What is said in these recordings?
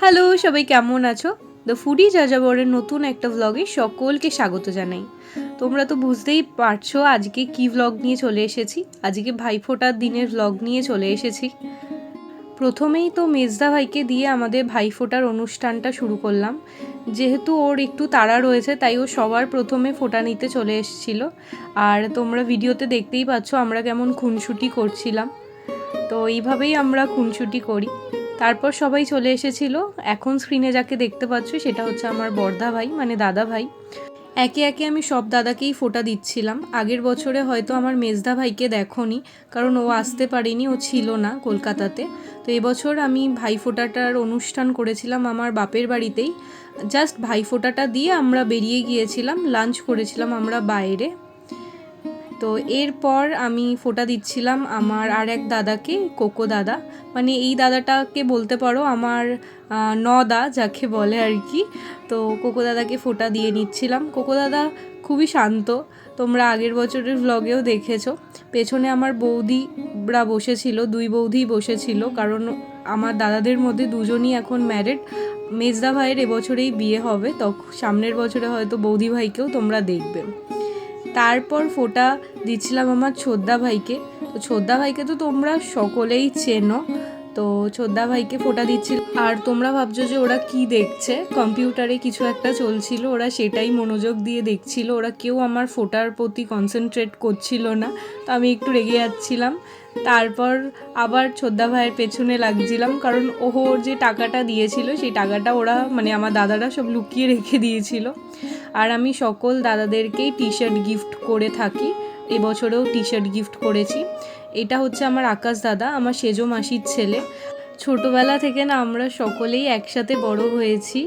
Hello সবাই কেমন আছো? দ্য ফুডি যাযাবরের নতুন একটা ভ্লগে সকলকে স্বাগত জানাই। তোমরা তো বুঝতেই পারছ আজকে কি ভ্লগ নিয়ে চলে এসেছি। আজকে ভাইফোঁটার দিনের ভ্লগ নিয়ে চলে এসেছি। প্রথমেই তো মেজদা ভাইকে দিয়ে আমাদের ভাইফোঁটার অনুষ্ঠানটা শুরু করলাম। যেহেতু ওর একটু তাড়া রয়েছে তাই ও সবার প্রথমে ফোঁটা নিতে চলে এসেছিল। আর তোমরা ভিডিওতে দেখতেই পাচ্ছ আমরা কেমন খুনসুটি করছিলাম। তো এইভাবেই আমরা খুনসুটি করি। তারপর সবাই চলে এসেছিল। এখন স্ক্রিনে যাকে দেখতে পাচ্ছ সেটা হচ্ছে আমার বর্দা ভাই মানে দাদা ভাই। একে একে আমি সব দাদাকেই ফোঁটা দিচ্ছিলাম। আগের বছরে হয়তো আমার মেজদা ভাইকে দেখনি, কারণ ও আসতে পারেনি, ও ছিল না কলকাতাতে। তো এবছর আমি ভাই ফোঁটাটার অনুষ্ঠান করেছিলাম আমার বাপের বাড়িতেই। জাস্ট ভাই ফোঁটাটা দিয়ে আমরা বেরিয়ে গিয়েছিলাম লাঞ্চ করেছিলাম আমরা বাইরে। তো এরপর আমি ফোঁটা দিচ্ছিলাম আমার আর এক দাদাকে, কোকো দাদা। মানে এই দাদাটাকে বলতে পারো আমার নদা যাকে বলে আর কি। তো কোকো দাদাকে ফোটা দিয়ে নিচ্ছিলাম। কোকো দাদা খুবই শান্ত। তোমরা আগের বছরের ভ্লগেও দেখেছ। পেছনে আমার বৌদিরা বসেছিল, দুই বৌদিই বসেছিল। কারণ আমার দাদাদের মধ্যে দুজনই এখন ম্যারেড মেজদা ভাইয়ের এবছরেই বিয়ে হবে। তখন সামনের বছরে হয়তো বৌদি ভাইকেও তোমরা দেখবে। তারপর ফোটা দিচ্ছিলাম আমার ছোদ্দা ভাইকে। তো ছোদ্দা ভাইকে তো তোমরা সকলেই চেনো। তো ছোদ্দা ভাইকে ফোটা দিচ্ছিল। আর তোমরা ভাবছ যে ওরা কি দেখছে? কম্পিউটারে কিছু একটা চলছিল, ওরা সেটাই মনোযোগ দিয়ে দেখছিল। ওরা কেউ আমার ফোটার প্রতি কনসেন্ট্রেট করছিল না। তো আমি একটু রেগে যাচ্ছিলাম। তারপর আবার ছোদ্দা ভাইয়ের পেছনে লাগছিলাম, কারণ ওহ যে টাকাটা দিয়েছিল, সেই টাকাটা ওরা মানে আমার দাদারা সব লুকিয়ে রেখে দিয়েছিল। আর আমি সকল দাদাদেরকেই টি শার্ট গিফট করে থাকি। এবছরেও টি শার্ট গিফট করেছি। এটা হচ্ছে আমার আকাশ দাদা, আমার সেজো মাসির ছেলে। ছোটোবেলা থেকে না আমরা সকলেই একসাথে বড় হয়েছি।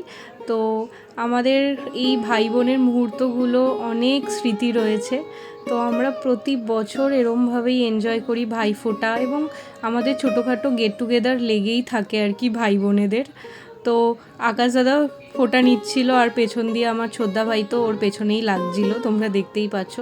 তো আমাদের এই ভাই বোনের মুহূর্তগুলো অনেক স্মৃতি রয়েছে। তো আমরা প্রতি বছর এরমভাবেই এনজয় করি ভাইফোঁটা এবং আমাদের ছোটোখাটো গেট টুগেদার লেগেই থাকে আর কি ভাই বোনেদের তো আকাশ দাদা ফোঁটা নিচ্ছিল আর পেছন দিয়ে আমার ছোদ্দা ভাই তো ওর পেছনেই লাগছিল, তোমরা দেখতেই পাচ্ছ।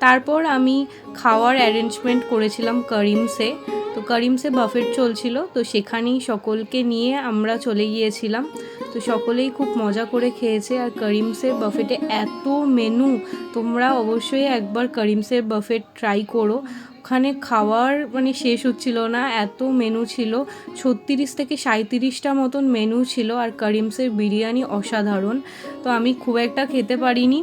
তারপর আমি খাওয়ার অ্যারেঞ্জমেন্ট করেছিলাম করিমসে তো করিমসে বাফেট চলছিল, তো সেখানেই সকলকে নিয়ে আমরা চলে গিয়েছিলাম। তো সকলেই খুব মজা করে খেয়েছে। আর করিমসের বাফেটে এত মেনু তোমরা অবশ্যই একবার করিমসের বাফেট ট্রাই করো। ওখানে খাওয়ার মানে শেষ হচ্ছিল না, এত মেনু ছিল। ছত্রিশ থেকে সাঁত্রিশটা মতন মেনু ছিল। আর করিমসের বিরিয়ানি অসাধারণ। তো আমি খুব একটা খেতে পারিনি।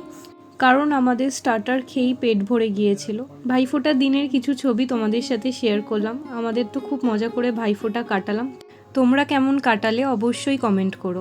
কারণ আমাদের স্টার্টার খেয়েই পেট ভরে গিয়েছিল। ভাইফোঁটা দিনের কিছু ছবি তোমাদের সাথে শেয়ার করলাম। আমাদের তো খুব মজা করে ভাইফোঁটা কাটালাম। তোমরা কেমন কাটালে অবশ্যই কমেন্ট করো।